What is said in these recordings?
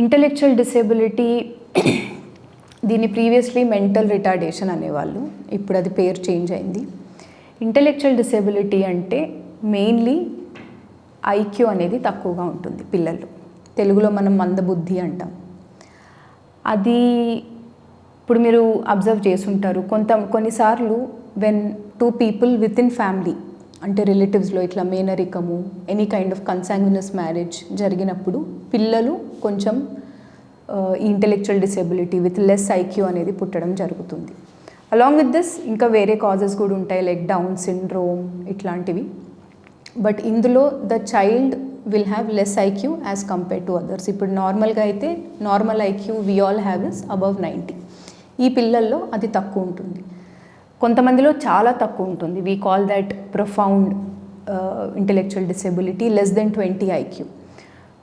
Intellectual disability దీన్ని previously mental retardation అనేవాళ్ళు. ఇప్పుడు అది పేరు చేంజ్ అయింది. ఇంటలెక్చువల్ డిసేబిలిటీ అంటే మెయిన్లీ ఐక్యూ అనేది తక్కువగా ఉంటుంది పిల్లలు తెలుగులో మనం మందబుద్ధి అంటాం. అది ఇప్పుడు మీరు అబ్జర్వ్ చేసుంటారు కొంత కొన్నిసార్లు when two people with in family అంటే రిలేటివ్స్లో ఇట్లా మేనరికము any kind of consanguineous marriage జరిగినప్పుడు పిల్లలు కొంచెం ఈ intellectual disability with less IQ అనేది పుట్టడం జరుగుతుంది. అలాంగ్ విత్ దిస్ ఇంకా వేరే కాజెస్ కూడా ఉంటాయి లైక్ డౌన్ సిండ్రోమ్ ఇట్లాంటివి. బట్ ఇందులో the child will have less IQ as compare to others ఇప్పుడు నార్మల్గా అయితే normal IQ we all have is above ninety ఈ పిల్లల్లో అది తక్కువ ఉంటుంది. కొంతమందిలో చాలా తక్కువ ఉంటుంది. We call that profound intellectual disability less than twenty IQ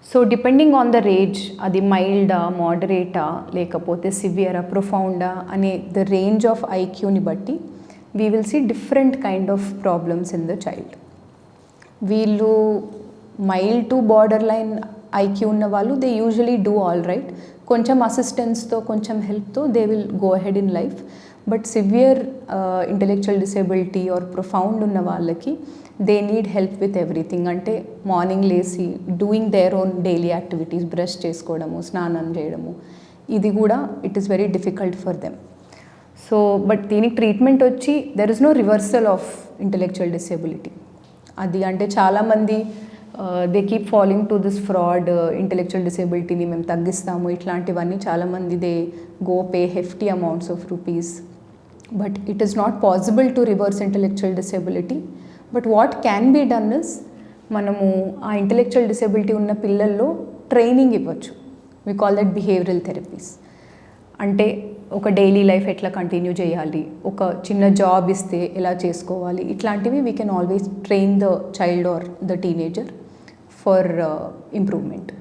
so depending on the range అది మైల్డా మోడరేటా లేకపోతే సివియరా ప్రొఫౌండా అనే ద రేంజ్ ఆఫ్ ఐక్యూని బట్టి we will see different kind of problems in the child వీళ్ళు mild to borderline IQ ఉన్న వాళ్ళు they usually do all right కొంచెం అసిస్టెన్స్తో కొంచెం హెల్ప్తో they will go head in life but severe intellectual disability or profound ఉన్న వాళ్ళకి they need help with everything అంటే morning లేసి doing their own daily activities brush చేసుకోవడము స్నానం చేయడము. ఇది కూడా it is very difficult for them so but దీనికి ట్రీట్మెంట్ వచ్చి there is no reversal of intellectual disability అది అంటే చాలామంది they keep following to this fraud intellectual డిసేబిలిటీని మేము తగ్గిస్తాము ఇట్లాంటివన్నీ చాలామంది they go pay hefty amounts of rupees but it is not possible to reverse intellectual disability. But what can be done is మనము ఆ intellectual disability ఉన్న పిల్లల్లో training ఇవ్వచ్చు. We call that behavioural therapies అంటే ఒక డైలీ లైఫ్ ఎట్లా continue చేయాలి? ఒక చిన్న జాబ్ ఇస్తే ఎలా చేసుకోవాలి? ఇట్లాంటివి we can always train the child or the teenager for improvement